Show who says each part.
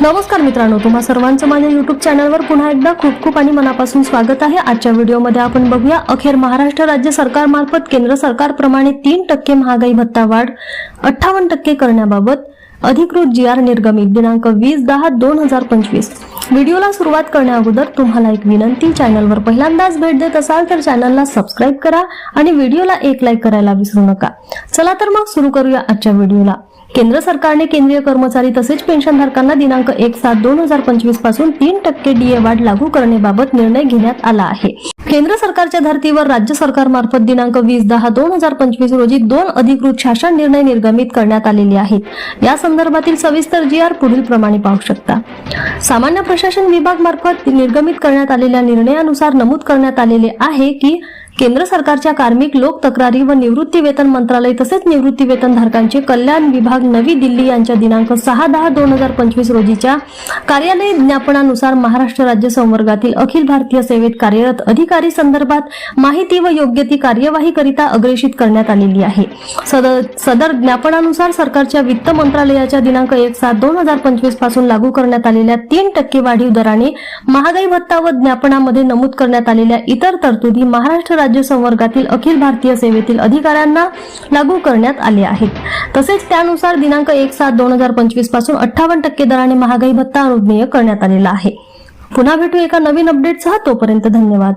Speaker 1: नमस्कार मित्रांनो तुम्हा सर्वांचं माझ्या युट्यूब चॅनलवर पुन्हा एकदा खूप खूप आणि मनापासून स्वागत आहे. आजच्या व्हिडिओमध्ये आपण बघूया अखेर महाराष्ट्र राज्य सरकारमार्फत केंद्र सरकारप्रमाणे तीन टक्के महागाई भत्ता वाढ अठ्ठावन्न टक्के करण्याबाबत अधिकृत जी आर निर्गमित दिनांक वीस दहा दोन हजार पंचवीस. व्हिडिओला सुरुवात करण्याअगोदर तुम्हाला एक विनंती चॅनलवर पहिल्यांदाच भेट देत असाल तर चॅनलला सबस्क्राईब करा आणि व्हिडिओला एक लाईक करायला विसरू नका. चला तर मग सुरू करूया आजच्या व्हिडिओला. केंद्र सरकारने केंद्रीय कर्मचारी तसेच पेन्शनधारकांना दिनांक एक सात दोन हजार पंचवीसपासून तीन टक्के डीए वाढ लागू करण्याबाबत निर्णय घेण्यात आला आहे. केंद्र सरकारच्या धर्तीवर राज्य सरकारमार्फत दिनांक वीस दहा दोन हजार पंचवीस रोजी दोन अधिकृत शासन निर्णय निर्गमित करण्यात आलेले आहेत. या संदर्भातील सविस्तर जी आर पुढील प्रमाणे पाहू शकता. सामान्य प्रशासन विभाग मार्फत निर्गमित करण्यात आलेल्या निर्णयानुसार नमूद करण्यात आलेले आहे की केंद्र सरकारच्या कार्मिक लोक तक्रारी व निवृत्ती वेतन मंत्रालय तसेच निवृत्ती वेतन धारकांचे कल्याण विभाग नवी दिल्ली यांच्या दिनांक सहा दहा दोन हजार पंचवीस रोजीच्या कार्यालय ज्ञापनानुसार महाराष्ट्र राज्य संवर्गातील अखिल भारतीय सेवेत कार्यरत अधिकारी संदर्भात माहिती व योग्य ती कार्यवाही करिता अग्रेषित करण्यात आलेली आहे. सदर सदर ज्ञापनानुसार सरकारच्या वित्त मंत्रालयाच्या दिनांक एक सात दोन हजार पंचवीसपासून लागू करण्यात आलेल्या तीन टक्के वाढीव दराने महागाई भत्ता व ज्ञापनामध्ये नमूद करण्यात आलेल्या इतर तरतुदी महाराष्ट्र राज्य संवर्गातील अखिल भारतीय सेवेतील अधिकाऱ्यांना लागू करण्यात आले आहेत. तसेच त्यानुसार दिनांक एक सात दोन हजार पंचवीसपासून अठ्ठावन्न टक्के दराने महागाई भत्ता अनुज्ञेय करण्यात आलेला आहे. पुन्हा भेटू एका नवीन अपडेटसह तोपर्यंत धन्यवाद.